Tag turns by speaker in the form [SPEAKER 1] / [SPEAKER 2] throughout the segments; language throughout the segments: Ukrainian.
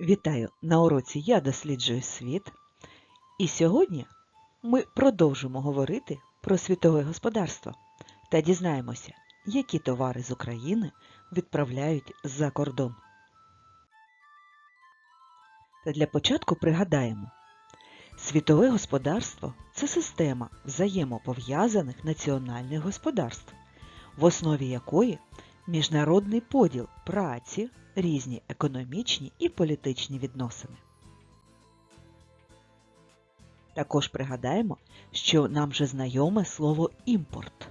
[SPEAKER 1] Вітаю на уроці Я досліджую світ. І сьогодні ми продовжимо говорити про світове господарство та дізнаємося, які товари з України відправляють за кордон. Та для початку пригадаємо, світове господарство це система взаємопов'язаних національних господарств, в основі якої міжнародний поділ праці, різні економічні і політичні відносини. Також пригадаємо, що нам вже знайоме слово імпорт.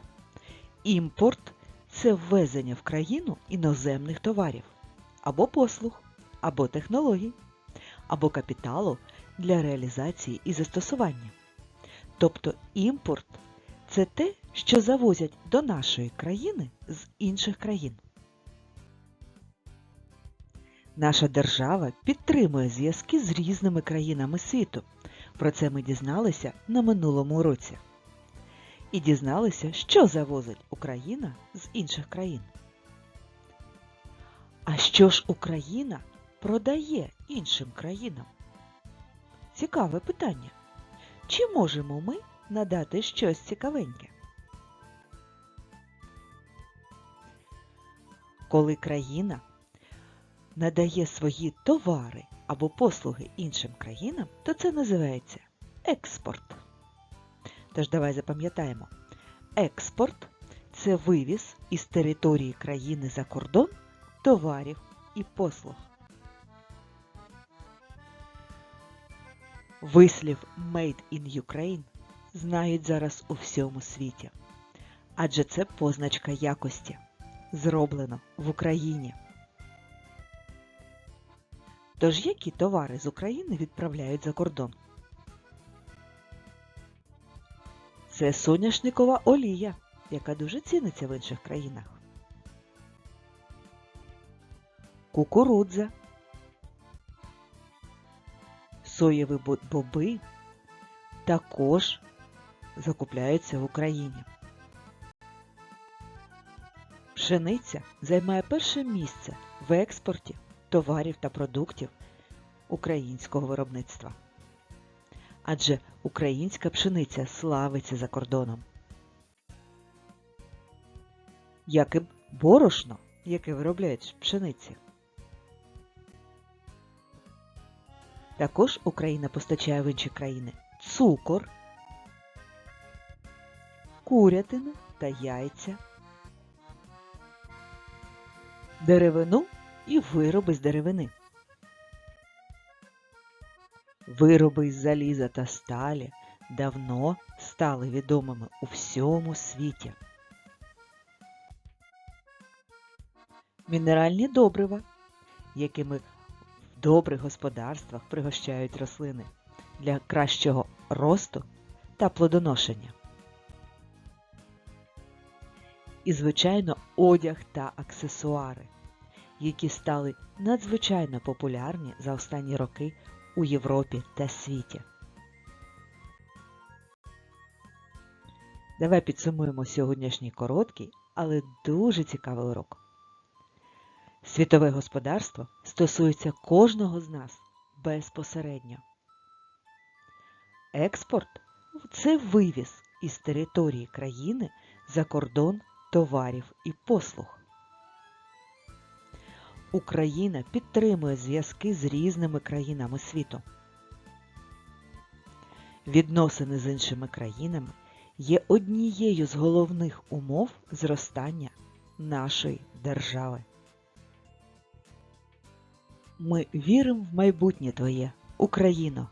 [SPEAKER 1] Імпорт це ввезення в країну іноземних товарів або послуг, або технологій, або капіталу для реалізації і застосування. Тобто імпорт це те, що завозять до нашої країни з інших країн. Наша держава підтримує зв'язки з різними країнами світу. Про це ми дізналися на минулому уроці. І дізналися, що завозить Україна з інших країн. А що ж Україна продає іншим країнам? Цікаве питання. Чи можемо ми надати щось цікавеньке? Коли країна надає свої товари або послуги іншим країнам, то це називається експорт. Тож давай запам'ятаємо, експорт це вивіз із території країни за кордон товарів і послуг. Вислів Made in Ukraine знають зараз у всьому світі, адже це позначка якості, зроблено в Україні. Тож які товари з України відправляють за кордон? Це соняшникова олія, яка дуже ціниться в інших країнах. Кукурудза. Соєві боби також закупляються в Україні. Пшениця займає перше місце в експорті товарів та продуктів українського виробництва. Адже українська пшениця славиться за кордоном. Як і борошно, яке виробляють пшениці. Також Україна постачає в інші країни цукор, курятину та яйця, деревину і вироби з деревини. Вироби із заліза та сталі давно стали відомими у всьому світі. Мінеральні добрива, якими в добрих господарствах пригощають рослини для кращого росту та плодоношення. І, звичайно, одяг та аксесуари, які стали надзвичайно популярні за останні роки у Європі та світі. Давай підсумуємо сьогоднішній короткий, але дуже цікавий урок. Світове господарство стосується кожного з нас безпосередньо. Експорт це вивіз із території країни за кордон товарів і послуг. Україна підтримує зв'язки з різними країнами світу. Відносини з іншими країнами є однією з головних умов зростання нашої держави. Ми віримо в майбутнє Твоє, Україно.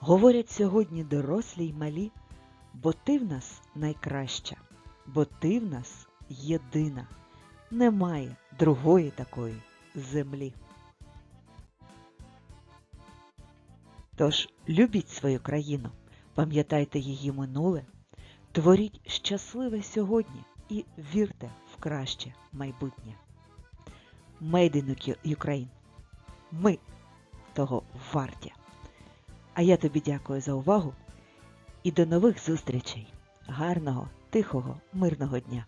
[SPEAKER 1] Говорять сьогодні дорослі й малі, бо ти в нас найкраща, бо ти в нас єдина. Немає другої такої землі. Тож любіть свою країну, пам'ятайте її минуле, творіть щасливе сьогодні і вірте в краще майбутнє. Made in Ukraine. Ми того варті. А я тобі дякую за увагу і до нових зустрічей. Гарного, тихого, мирного дня!